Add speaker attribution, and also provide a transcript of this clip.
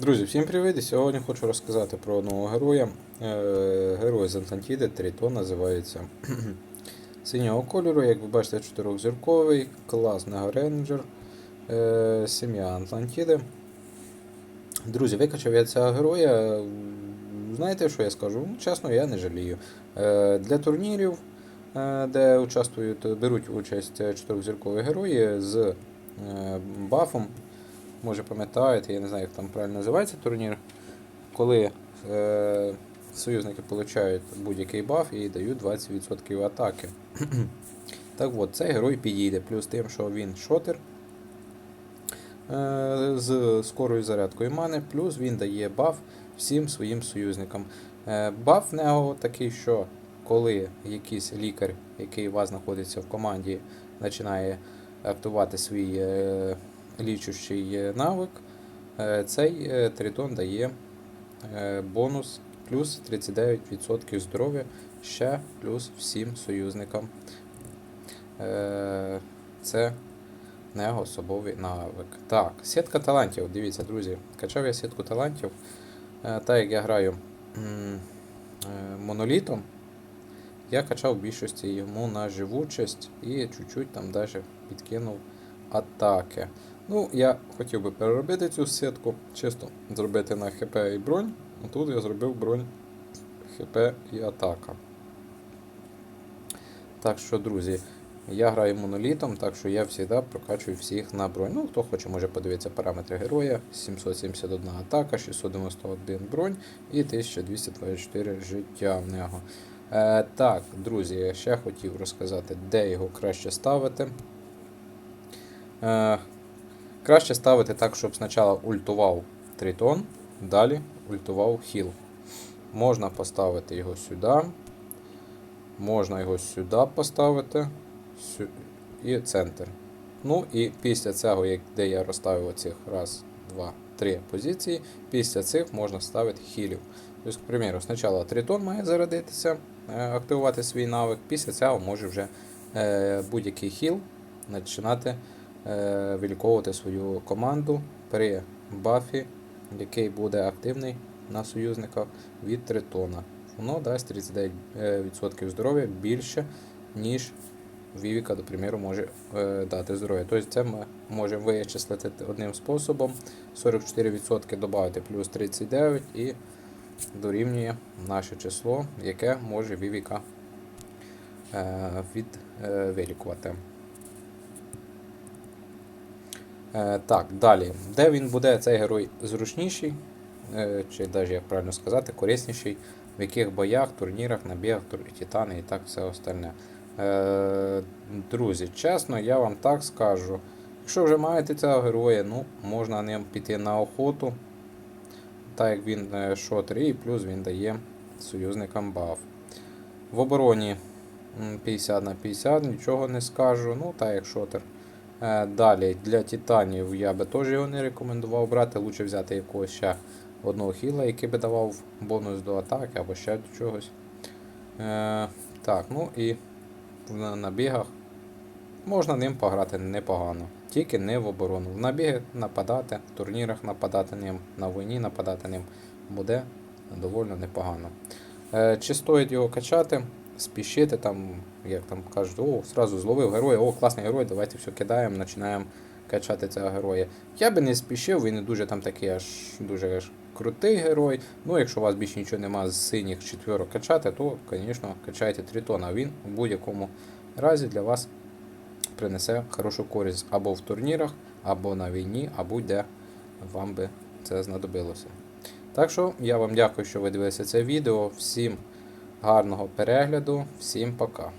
Speaker 1: Друзі, всім привіт! Сьогодні хочу розказати про одного героя. Е, Герой з Атлантіди, Тритон називається синього кольору. Як ви бачите, чотирьохзірковий, клас Рейнджер, е, сім'я Атлантіди. Друзі, викачав я цього героя. Знаєте, що я скажу? Ну, Чесно, я не жалію. Е, Для турнірів, де участвують, беруть участь чотирьохзіркові герої з бафом. Може пам'ятаєте, я не знаю, як там правильно називається турнір, коли е, союзники отримують будь-який баф і дають 20% атаки. так от, цей герой підійде, плюс тим, що він шотер е, з скорою зарядкою мани, плюс він дає баф всім своїм союзникам. Е, баф в нього такий, що коли якийсь лікар, який у вас знаходиться в команді, починає активувати свій. Лічущий навик, е, цей е, тритон дає е, бонус плюс 39% здоров'я ще плюс всім союзникам. Це не особовий навик. Так, сітка талантів. Дивіться, друзі, качав я сітку талантів. Так як я граю монолітом, я качав в більшості йому на живучість і чуть-чуть там даже підкинув атаки. Ну, я хотів би переробити цю сітку, чисто зробити на ХП і бронь. А тут я зробив бронь ХП і атака. Так що, друзі, я граю монолітом, так що я завжди прокачую всіх на бронь. Ну, хто хоче, може подивитися параметри героя. 771 атака, 691 бронь і 1224 життя в нього. Е, так, друзі, я ще хотів розказати, де його краще ставити. Е, Краще ставити так, щоб спочатку ультував тритон, далі ультував хіл. Можна поставити його сюди. Можна його сюди поставити. Сю... І центр. Ну і після цього, де я розставив оцих раз, два, три позиції, після цих можна ставити хілів. Тобто, к спочатку тритон має зарядитися, е, активувати свій навик, після цього може вже е, будь-який хіл починати виліковувати свою команду при бафі, який буде активний на союзниках від тритона. Воно дасть 39% здоров'я більше, ніж Вівіка, до приміру, може е, дати здоров'я. Тобто це ми можемо вичислити одним способом. 44% додати плюс 39 і дорівнює наше число, яке може Вівіка е, від, е, вилікувати. Е, так, далі. Де він буде цей герой зручніший, е, чи навіть, як правильно сказати, корисніший, в яких боях, турнірах, набігах, титани і так все остальне. Е, друзі, чесно, я вам так скажу. Якщо вже маєте цього героя, ну, можна ним піти на охоту. Так як він шотер, і плюс він дає союзникам баф. В обороні 50 на 50, нічого не скажу. Ну, так як шотер. Е, Далі для титанів я би теж його не рекомендував брати. Лучше взяти якогось ще одного хіла, який би давав бонус до атаки або ще до чогось. Е, Так, ну і в набігах можна ним пограти непогано. Тільки не в оборону. В набіги нападати, в турнірах нападати ним, на війні нападати ним буде доволі непогано. Е, Чи стоїть його качати? Спішити, там, як там кажуть, о, сразу зловив героя, о, класний герой, давайте все кидаємо, починаємо качати цього героя. Я би не спішив, він не дуже там такий аж дуже аж крутий герой. Ну, якщо у вас більше нічого нема з синіх четверок качати, то, звісно, качайте тритона. Він у будь-якому разі для вас принесе хорошу користь або в турнірах, або на війні, або де вам би це знадобилося. Так що я вам дякую, що ви дивилися це відео. Всім гарного перегляду, всім пока.